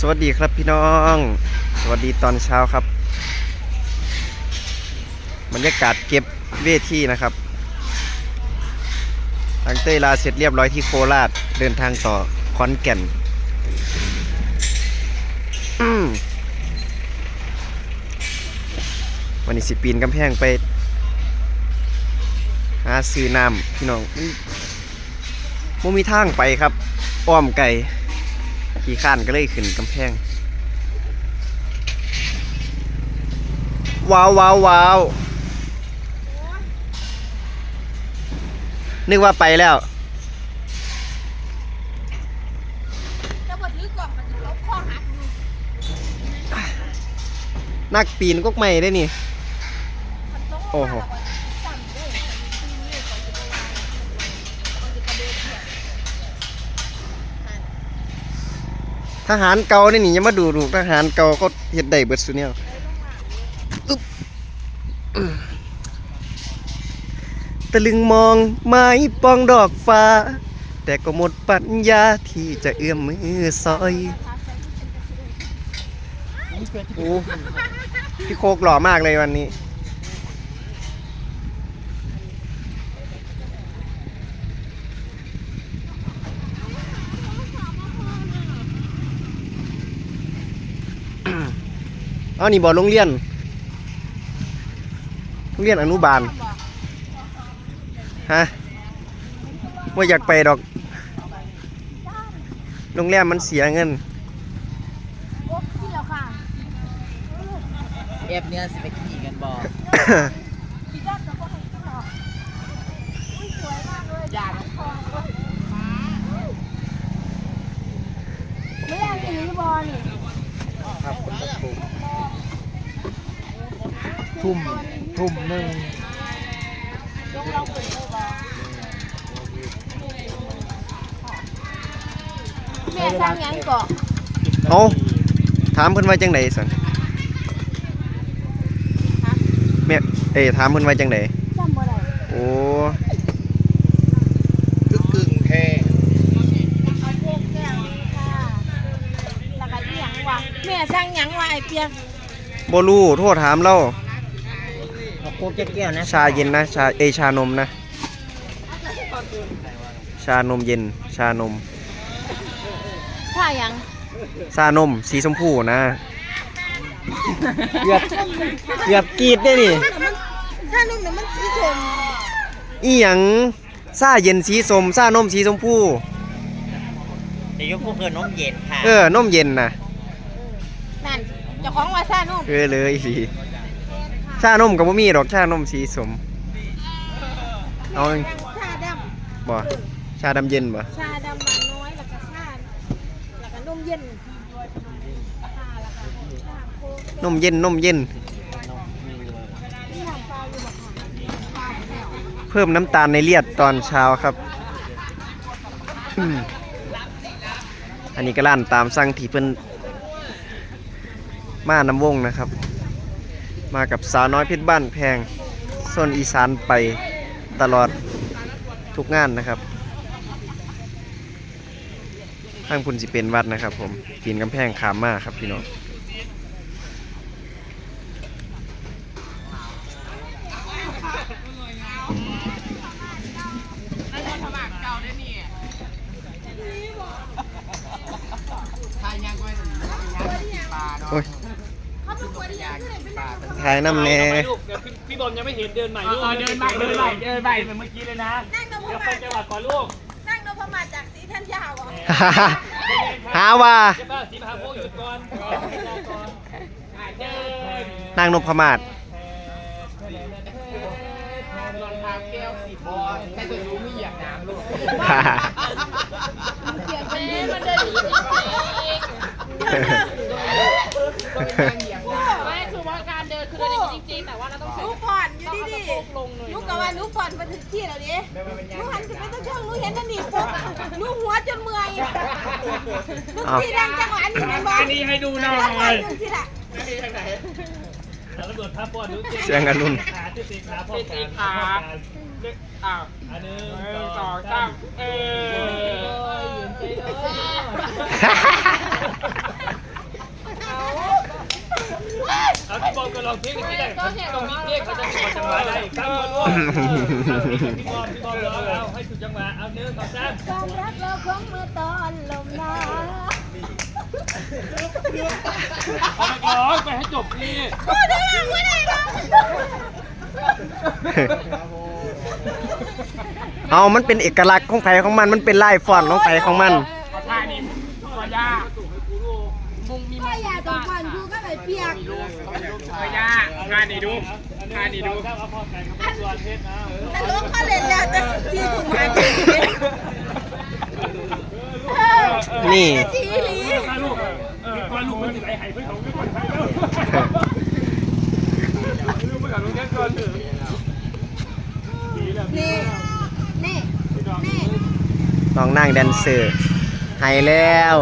สวัสดีครับพี่น้อง สวัสดีตอนเช้าครับ บรรยากาศเก็บเวทีนะครับทางเต้ยลาเสร็จเรียบร้อยที่โคราชเดินทางต่อขอนแก่นวันนี้สิปีนกำแพงไป หาซื้อน้ำพี่น้องมันมีทางไปครับ อ้อมไก่ ขี่ข้านก็เลยขึ้นกำแพง ว้าวว้าวว้าวนึกว่าไปแล้วจะบดถือกล่องมันจะลบข้อหักอยู่นักปีนก็ไม่ได้นี่มันต้องโอ้โห ทหารเก่านี่นี่ยังมาดูถูทหารเก่าก็เฮ็ดได้เบิดซุเนี่ยอึ๊บตะลึงมองไม้ปองดอกฟ้า แต่ก็หมดปัญญาที่จะเอื้อมมือซอยโอ้พี่โคกหล่อมากเลยวันนี้ เอานี่บอโรงเรียนโรงเรียนอนุบาลฮะว่าอยากไปดอกโรงแรมมันเสียเงินโอ้ที่แล้วค่ะเอฟเนี่ยสิไปขี่กันบอกที่ยอดจะบอกให้ที่หรอกอุ้ยสวยมากเลยยากทองไม่ได้สีบอลนี่ ทุ่มทุ่มหนึ่งลงเราเปิดเลยบอลแม่สร้างหยังเกาะเอาถามเพิ่นว่าจังไดสันแม่เอ้ยถามเพิ่นว่าจังไดจำบ่ได้โอ้กึ่งกึ่งแค่เอาพวกแก้วนี่ค่ะแล้วก็อีหยังวะแม่สร้างหยังวะไอ้เปียกบ่รู้โทษถามเราเอา โคกเจ็ดแก้วนะชาเย็นนะชาเอยชานมนะ ชานมเย็น ชานม ถ้าหยังชานมสีชมพูนะ เกือบเกือบกรีดได้นี่ถ้านุ่มเนี่ยมันสีชมอีหยังซาเย็นสีส้มซานมสีชมพูเดี๋ยวยกพวกเพื่อนน้มเย็นค่ะ เออนมเย็นนะนั่นเจ้าของว่าซ่านุ่มเออเลยสิ ชานมกับบ่มีดอกชานมสีส้มเอาชาดบ่ชาดำเย็นบ่ำชาดำหวานน้อยแล้วก็ชาแล้วก็นมเย็นชาแล้วก็ชาโค้กนมเย็นนมเย็น นี่ทำปลาอยู่บ่ค่ะเพิ่มน้ำตาลในเลือดตอนเช้าครับอืมอันนี้ก็ร้านตามสั่งที่เพิ่นมาน้ำวงนะครับ มากับสาวน้อยเพชรบ้านแพงโซนอีสานไปตลอดทุกงานนะครับทางพุนสิเป็นวัดนะครับ ผมปีนกำแพงขามมาครับพี่น้องโอ้ย ถ่ายน้ำแน่ลูกเดี๋ยวพี่บอมยังไม่เห็นเดินใหม่ลูกเดินใหม่เดินใหม่เดินใหม่เหมือนเมื่อกี้เลยนะนั่งนพเดี๋ยวมาไปศจังหวัดก่อนลูกนั่งนพมาศจากสีทันยาวอะหาว่าเจ้าบ้าสีพาโพหยุดก่อนก่อนก่อนเดินนางนพมาศรองเท้าแก้วสีบอลแค่ตัวรู้ไม่อยากน้ำลูกเกียดกันดีมันเดินอีกไลงเลยๆหนูกับว่าหนูผ่อนมาถึงที่แล้วดิหนูหันขึ้นไปต้องเชิงหนูเห็นนั่นนี่ปุ๊บหนูหัวจนเมื่อยหนูที่ดังจังหวะนี้มันบอกอันนี้ให้ดูหน่อแล้วผ่อนยหนึ่งที่ละแล้วระเบิดพาบอลดูเสียงอรุณขาที่ตีขาพ่อขาอ้าวอันหนึ่งสองสามเออ ลองเพลงนี้ได้ต้องมีเพลงเขาจะขอจังหวะได้ครับมาร่วมพี่บอมพี่บอมเราเอาให้ถูกจังหวะเอาเนื้อต่อซ้ำความรักเราคงเมื่อตอนลมหนาวเอาไปร้องไปให้จบนี่โอ้ดูหลังไม่ได้นะเอามันเป็นเอกลักษณ์ของไผของมัน มันเป็นลายฟอนต์ของไผของมันตัวยา ก็อย่าต้องก่อนกูก็ไปเปียก ตัวยา ท่านี้ดูท่านี้ดูเอาพ่อไก่กับตัวเพชรนะแต่ลูกเขาเล่นแล้วแต่สีถุงหายไปนี่สีหลีมาลูกเออมาลูกมันจะไหลหายไปของไม่ก่อนไปแล้วลูกไปกับลุงแค่ก่อนเถอะดีแล้วนี่ นี่ นี่ น้องนั่งแดนเซอร์หายแล้ว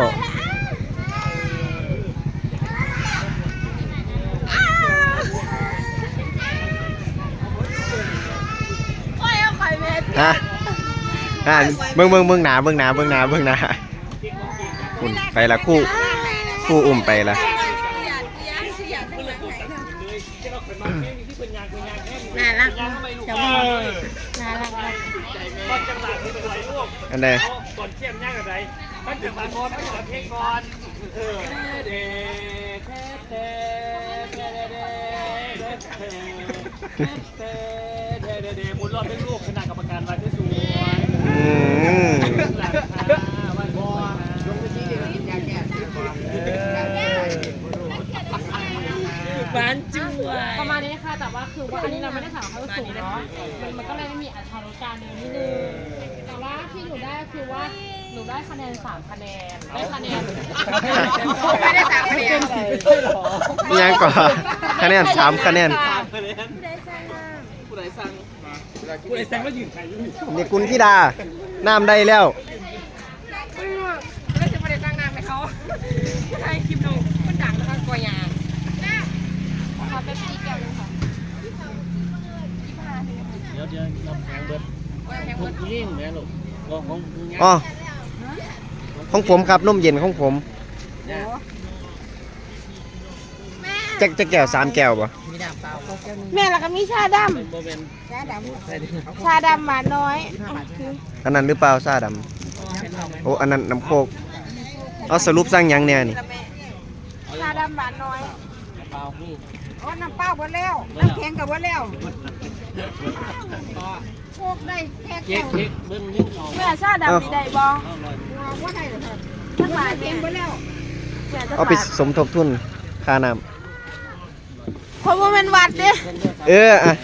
โอ้ยเอาไข่เม็ด ฮะอ่าเบิ่งเบิ่งเบิ่งหนาเบิ่งหนาเบิ่งหนาเบิ่งหนาคุณไปละคู่ คู่อุ้มไปละน่ารักเออน่ารักตอนจังหวะที่ไปไหวลูกอันใดก่อนเที่ยงย่างอะไรมันจังหวะพอมันจังหวะเพลงก่อนเออเดเทเทเดเดเดเดเดเด เดหมุนรอบเป็นลูกขนาดกรรมการมาที่สวยอืมหลังคาวันบอลงไปที่เดียวอยากแก่บ้านจั่วประมาณนี้ค่ะ แต่ว่าคือว่าอันนี้เราไม่ได้ถามเขาสูงเนาะมันมันก็เลยไม่มีอัตราการเดินนิดนึงแต่ว่าที่หนูได้คือว่าหนูได้คะแนนสามคะแนน ได้คะแนนไม่ได้สามคะแนนอิหยังก่อนคะแนนสามคะแนน ผู้ใดสั่ง ผู้ใดสั่งแล้วยืนใครอยู่นี่คุณธิดา น้ำได้แล้ว แล้วจะไม่ได้ตั้งนามให้เขาให้คลิปลงมันดังนะคะกอยางขอเป็นสีแก้วเลยค่ะเดี๋ยวเดี๋ยวเราแข่งเบิร์ดคนยิ่งแม่ลูกของของอ๋อ ของผมครับนมเย็นของผม จะจะแก้วสามแก้วปะมีน้ำเปล่าเขาแก้วนึงแม่แล้วก็มีชาดโมเมนำชาดใส่ดิำชาดำหวานน้อยคืออันนั้นหรือเปล่าซาดำโอ้อันนั้นน้ำโคกเอาสรุปสร้างหยังเนี่ยนี่ชาดำหวานน้อยเปล่าพี่อ๋อน้ำเปล่าหมดแล้วน้ำแข็งกับหมดแล้วพวกได้แค่เค้แก้กวเค้กเบิ้งยิ่งเอาแม่ชาดำนี่ได้บ่เอาลอยว่าได้หรอครับจักบาทแม่หมดแล้วแม่จักเอาไปบาทสมทบทุนค่าน้ เพราะว่ามันวัดเด้ำเอออะ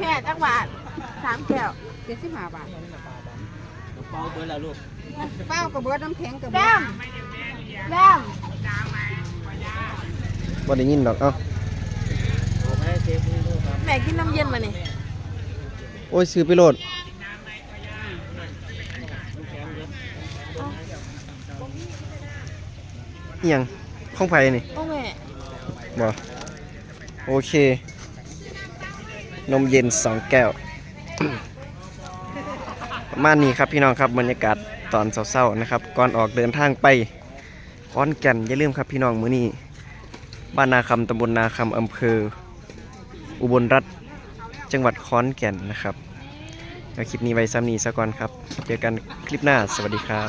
แม่จักบาทสามแก้วเจ็ดสิบห้าบาทเปล่าเบิ้งแล้วลูกเป้ากับเบิร์ดน้ำแข็งกับแดมแดมบ่ได้ยินดอกเอ้าผมให้เค้กนี่ลูกครับแม่กินน้ำเย็นมานี่โอ้ยซื้อไปโหลดอิหยังของไผนี่โอ้แม่บ่ โอเค นมเย็นสองแก้ว ประมาณนี้ครับพี่น้องครับบรรยากาศตอนเช้าๆนะครับ ก่อนออกเดินทางไปขอนแก่นอย่าลืมครับพี่น้องมื้อนี้บ้านนาคำตำบลนาคำอำเภอ อุบลรัฐจังหวัดขอนแก่นนะครับแล้วคลิปนี้ไว้ซ้ำนี้ซะก่อนครับ เจอกันคลิปหน้าสวัสดีครับ